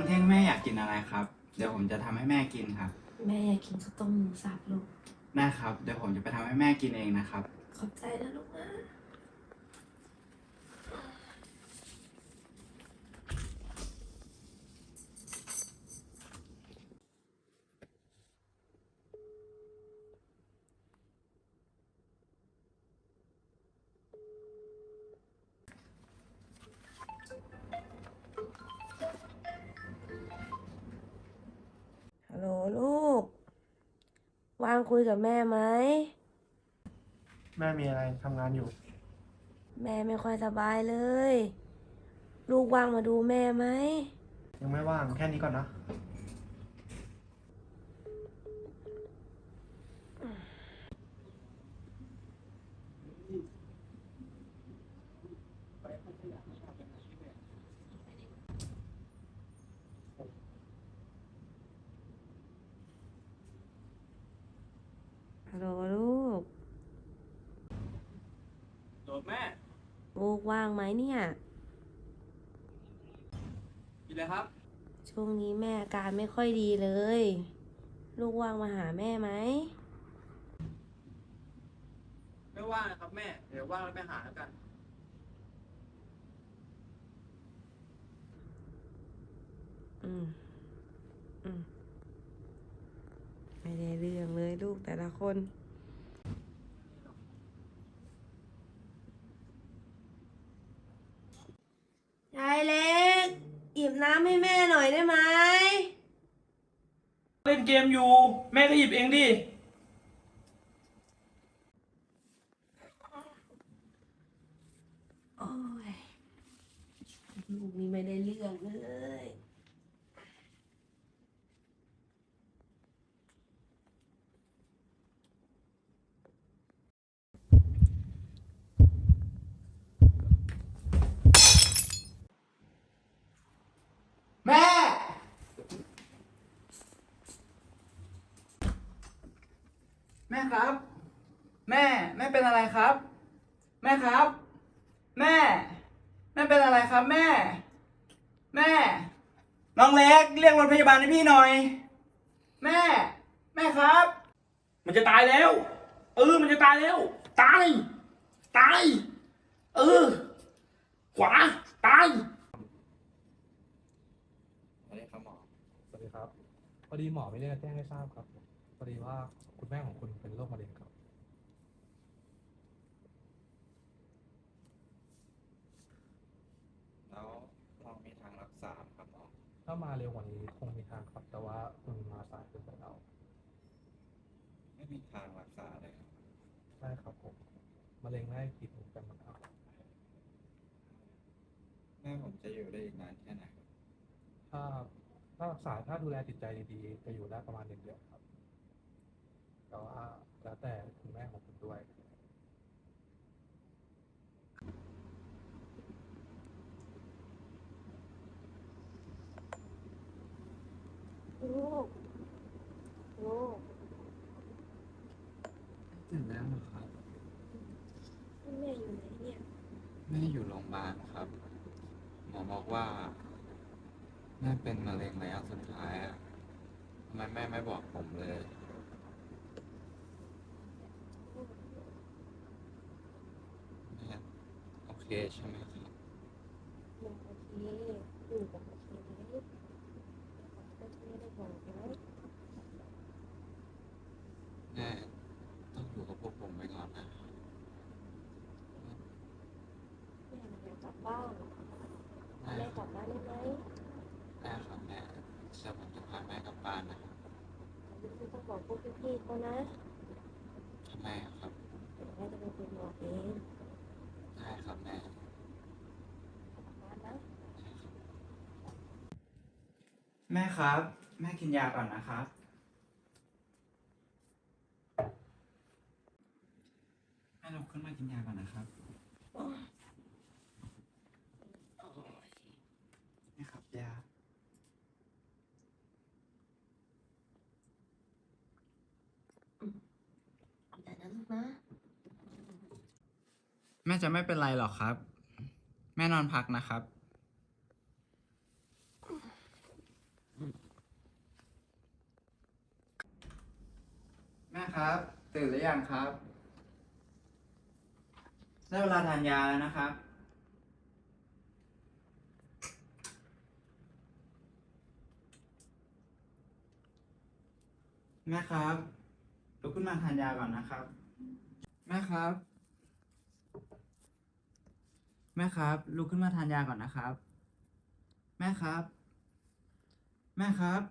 วันเที่งแม่อยากกินอะไรครับ เดี๋ยวผมจะทำให้แม่กินครับ แม่อยากกินข้าวต้มหมูสับลูก ได้ครับ เดี๋ยวผมจะไปทำให้แม่กินเองนะครับ ขอบใจนะลูกนะ คุยกับแม่ไหม แม่มีอะไรทำงานอยู่ แม่ไม่ค่อยสบายเลย ลูกว่างมาดูแม่ไหม ยังไม่ว่างแค่นี้ก่อนนะ ฮัลโหลลูก โดดแม่ ลู กว่างไหมเนี่ย กินเลยครับ ช่วงนี้แม่อาการไม่ค่อยดีเลย ลูกว่างมาหาแม่ไหม ไม่ว่างนะครับแม่ เดี๋ยวว่างแล้วไปหาแล้วกัน อืม อืม ไม่ได้เรื่องเลยลูกแต่ละคน ยายเล็ก หยิบน้ำให้แม่หน่อย ได้ไหม เล่นเกมอยู่ แม่ก็หยิบเองดิ โอ้ยลูกนี่ไม่ได้เรื่องเลย แม่ แม่ครับ แม่แม่เป็นอะไรครับ แม่ครับ แม่ แม่เป็นอะไรครับ แม่ แม่ น้องเล็กเรียกรถพยาบาลให้พี่หน่อย แม่ แม่ครับ มันจะตายแล้ว เออ มันจะตายแล้ว ตาย ตาย เออ ขวา ตาย สวัสดีครับหมอ สวัสดีครับ พอดีหมอไม่ได้แจ้งให้ทราบครับ พอดีว่า แม่ของคุณเป็นโรคมะเร็งครับ แล้วเรามีทางรักษาไหมครับหมอถ้ามาเร็วกว่านี้คงมีทางครับ แต่ว่าคุณมาสายเกินไปแล้วไม่มีทางรักษาเลยครับใช่ครับผมมะเร็งได้กินกันหมดแล้วแม่ผมจะอยู่ได้อีกนานแค่ไหนครับถ้าถ้ารักษาถ้าดูแลจิตใจดีๆจะอยู่ได้ประมาณหนึ่งเดือนครับ แต่ว่าแล้วแต่คุณแม่ของคุณด้วย ลูก ลูกตื่นแล้วเหรอครับ แม่อยู่ไหนเนี่ย แม่อยู่โรงพยาบาลครับ หมอบอกว่า แม่เป็นมะเร็งระยะสุดท้ายอะทำไมแม่ไม่บอกผมเลย แม่โอ เคใช่ไหมครับแม่โอเคอยู่กับโอเคไหมก็ไม่ได้บอกนะแม่ต้องอยู่กับพวกผมไปก่อนนะแม่อยากกลับบ้านแม่แม่กลับบ้านได้ไหมแม่ครับแม่เชื่อผมจะพาแม่กลับบ้านนะครับไม่ต้องบอกพวกพี่ๆเขานะทำไมอะครับ เดี๋ยวแม่จะเป็นคนบอกเอง ได้ครับแม่ กลับบ้านนะ แม่ครับ แม่กินยาก่อนนะครับ แม่ลุกขึ้นมากินยาก่อนนะครับนี่ครับยา แต่นะลูกนะแม่จะไม่เป็นไรหรอกครับ แม่นอนพักนะครับ ครับ ตื่นหรือยังครับ ได้เวลาทานยาแล้วนะครับ แม่ครับลุกขึ้นมาทานยาก่อนนะครับ แม่ครับ แม่ครับลุกขึ้นมาทานยาก่อนนะครับ แม่ครับ แม่ครับ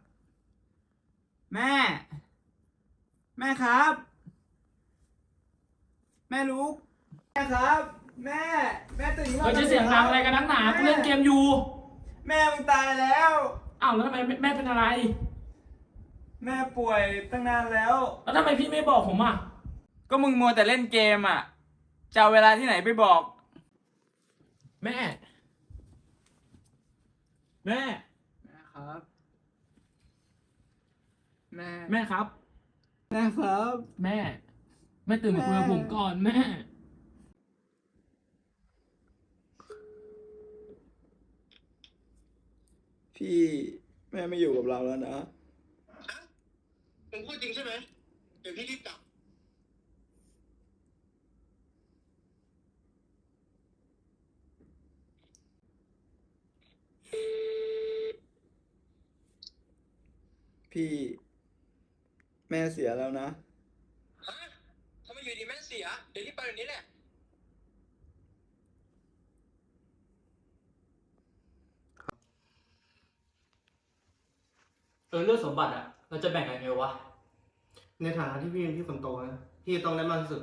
แม่ แม่ครับ แม่ลุกแม่ครับ แม่ แม่ตื่นขึ้นมาเฮ้ยจะเสียงดังอะไรกันนักหนากูเล่นเกมอยู่ แม่มึงตายแล้ว อ้าวแล้วทำไมแม่เป็นอะไร แม่ป่วยตั้งนานแล้ว แล้วทำไมพี่ไม่บอกผมอะ ก็มึงมัวแต่เล่นเกมอะจะเอาเวลาที่ไหนไปบอก แม่ แม่ แม่ครับ แม่ แม่ครับ แม่ครับ แม่ แม่ตื่นมาคุยกับผมก่อนแม่ พี่แม่ไม่อยู่กับเราแล้วนะ มึงพูดจริงใช่ไหม เดี๋ยวพี่รีบกลับ พี่ แม่เสียแล้วนะ ฮะทำไมอยู่ดีแม่เสีย เดี๋ยวรีบไปเดี๋ยวนี้แหละ เออเรื่องสมบัติอะเราจะแบ่งกันไงวะ ในฐานะที่พี่เป็นพี่คนโตนะพี่ต้องได้มากที่สุด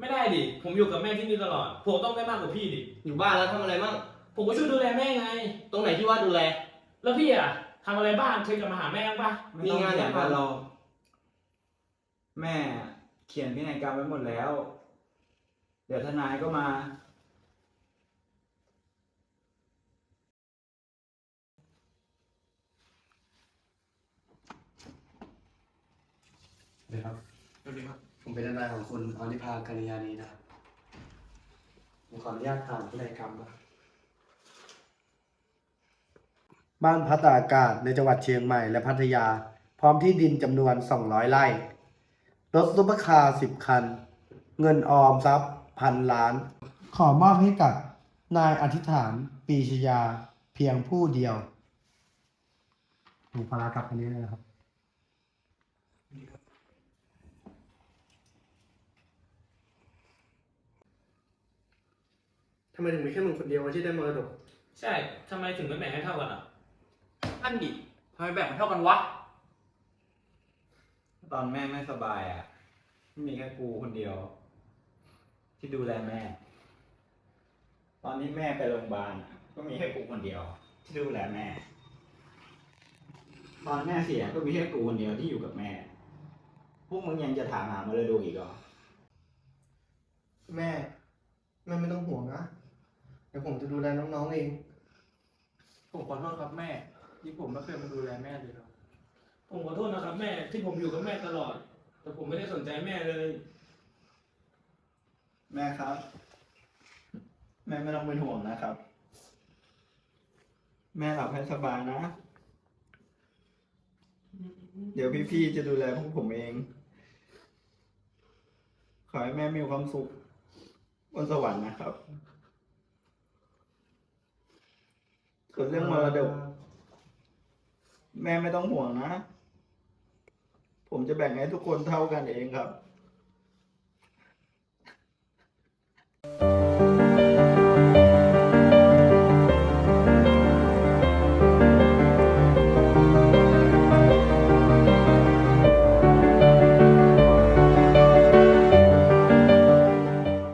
ไม่ได้ดิ ผมอยู่กับแม่ที่นี่ตลอด ผมต้องได้มากกว่าพี่ดิ อยู่บ้านแล้วทำอะไรมั่งผมก็ช่วยดูแลแม่ไง ตรงไหนที่ว่าดูแล แล้วพี่อะทำอะไรบ้างเคยกลับมาหาแม่บ้างปะมีงานไหนบ้างเรา แม่เขียนพินัยกรรมไว้หมดแล้ว เดี๋ยวทนายก็มาสวัสดีครับ สวัสดีครับ ผมเป็นทนายของคุณอนิพากัญญานีนะครับ ผมขออนุญาตอ่านพินัยกรรมนะครับ บ้านพัตตาอากาศในจังหวัดเชียงใหม่และพัทยา พร้อมที่ดินจำนวน 200 ไร่ รถซุปเปอร์คาร์10คัน เงินออมทรัพย์พันล้าน ขอมอบให้กับนายอธิษฐานปีชยาเพียงผู้เดียวผมขอลากลับคันนี้เลยนะครับ ทำไมถึงมีแค่มึงคนเดียวที่ได้มรดก ใช่ ทำไมถึงไม่แบ่งให้เท่ากันอะ อันดิทำไมแบ่งไม่เท่ากันวะ ตอนแม่ไม่สบายอะมีแค่กูคนเดียว ที่ดูแลแม่ ตอนนี้แม่ไปโรงพยาบาลอะก็มีแค่กูคนเดียว ที่ดูแลแม่ ตอนแม่เสียก็มีแค่กูคนเดียวที่อยู่กับแม่ พวกมึงยังจะถามหามรดกอีกเหรอแม่ แม่ไม่ต้องห่วงนะเดี๋ยวผมจะดูแลน้องๆเอง ผมขอโทษครับแม่ ที่ผมไม่เคยมาดูแลแม่เลยครับ ผมขอโทษนะครับ แม่ที่ผมอยู่กับแม่ตลอด แต่ผมไม่ได้สนใจแม่เลย แม่ครับ แม่ไม่ต้องเป็นห่วงนะครับ แม่หลับให้สบายนะ เดี๋ยวพี่ๆจะดูแลพวกผมเอง ขอให้แม่มีความสุขบนสวรรค์นะครับ ส่วนเรื่องมรดก แม่ไม่ต้องห่วงนะ ผมจะแบ่งให้ทุกคนเท่ากันเองครับ